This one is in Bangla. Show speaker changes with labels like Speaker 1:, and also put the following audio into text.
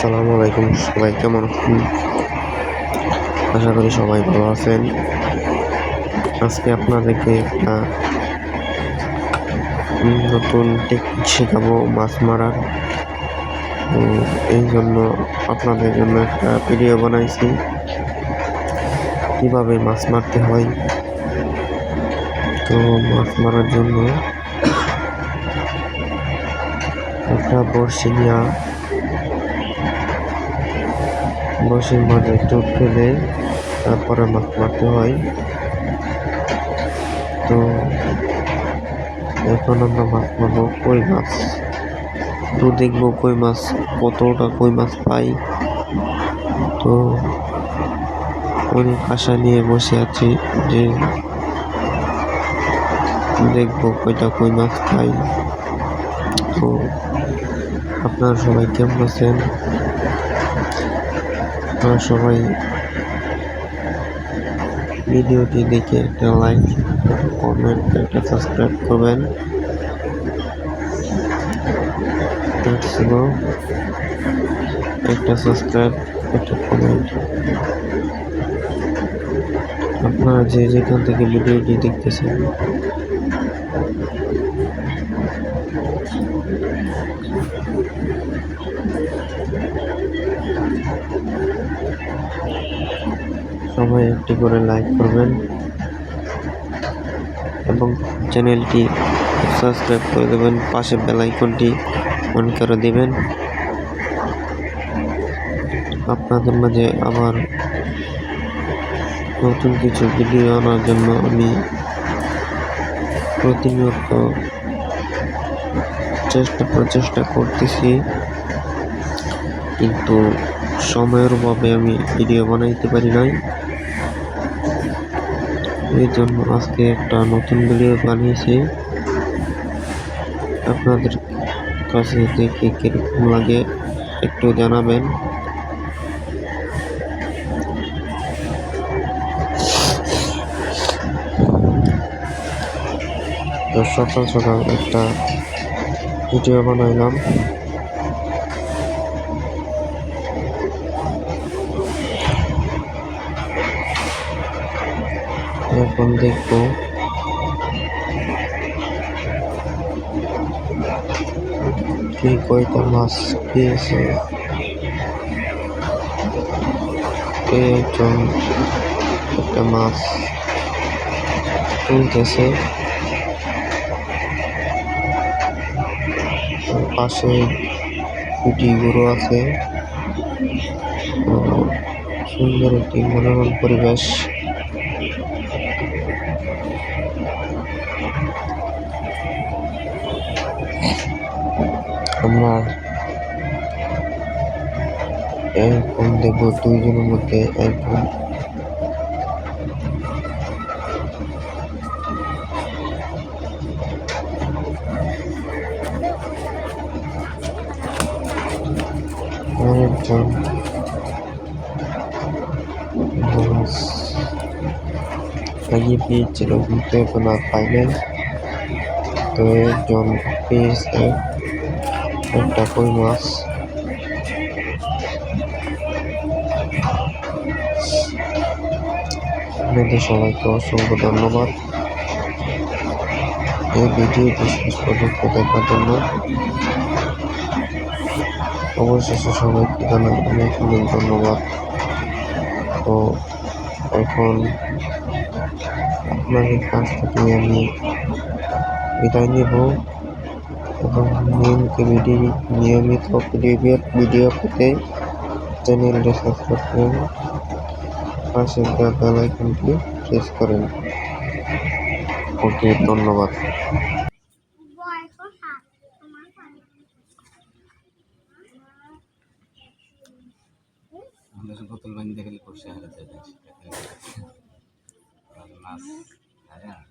Speaker 1: আসসালামু আলাইকুম। সবাই কেমন আছেন? আশা করি সবাই ভালো আছেন। আজকে আপনাদেরকে একটা নতুন টেকনিক শেখাবো মাছ মারার। তো এই জন্য আপনাদের জন্য একটা ভিডিও বানাইছি। কীভাবে মাছ মারতে হয়? তো মাছ মারার জন্য একটা বড়শি নেওয়া বড়শির মাঝে টোপ ফেলে তারপরে মাছ মারতে হয়। তো এখন আমরা মাছ মারবো কই মাছ? তো দেখব কই মাছ, কতটা কই মাছ পাই। তো অনেক আশা নিয়ে বসে আছি যে দেখব কয়টা কই মাছ পাই। তো আপনারা সবাই কেমন আছেন? আপনারা সবাই ভিডিওটি দেখে একটা লাইক, কমেন্ট, একটা সাবস্ক্রাইব করবেন। একটা সাবস্ক্রাইব, একটা কমেন্ট। আপনারা যে যেখান থেকে ভিডিওটি দেখতেছেন সবাই একটি করে লাইক করবেন এবং চ্যানেলটি সাবস্ক্রাইব করে দেবেন, পাশে বেল আইকনটি অন করে দেবেন। আপনাদের মাঝে আবার নতুন কিছু ভিডিও আনার জন্য আমি প্রতিনিয়ত চেষ্টা প্রচেষ্টা করতেছি। কিন্তু সময়ের অভাবে আমি ভিডিও বানাইতে পারি নাই। এই জন্য আজকে একটা নতুন ভিডিও বানিয়েছি। আপনাদের কাছে দেখে কীরকম লাগে একটু জানাবেন। সকাল সকাল একটা ভিডিও বানাইলাম। এখন দেখব। কি কয়টা মাছ পেয়েছে একজন একটা মাছ তুলতেছে। পাশে দুটি গরু আছে। সুন্দর একটি মনোরম পরিবেশ। আমরা এরকম দেখব দুইজনের মধ্যে একজন আগে পেয়েছিল কিন্তু এখন আর পাই নাই তো একজন পেয়েছে একটা কই মাছ আপনাদের সবাইকে অসংখ্য ধন্যবাদ এই ভিডিওটি শেষ পর্যন্ত দেখার জন্য অবশেষে সবাইকে জানাই অনেক অনেক ধন্যবাদ। তো এখন আপনাদের কাছ থেকে আমি বিদায় নেব এবং নিয়মিত ভিডিও নিয়মিত ভিডিও পেতে চ্যানেলটি সাবস্ক্রাইব করুন। পাশে বেল প্রেস করেন। ওকে, ধন্যবাদ।
Speaker 2: আমরা বোতল বানিয়ে দেখলে করছে হারাতে মাছ হ্যাঁ।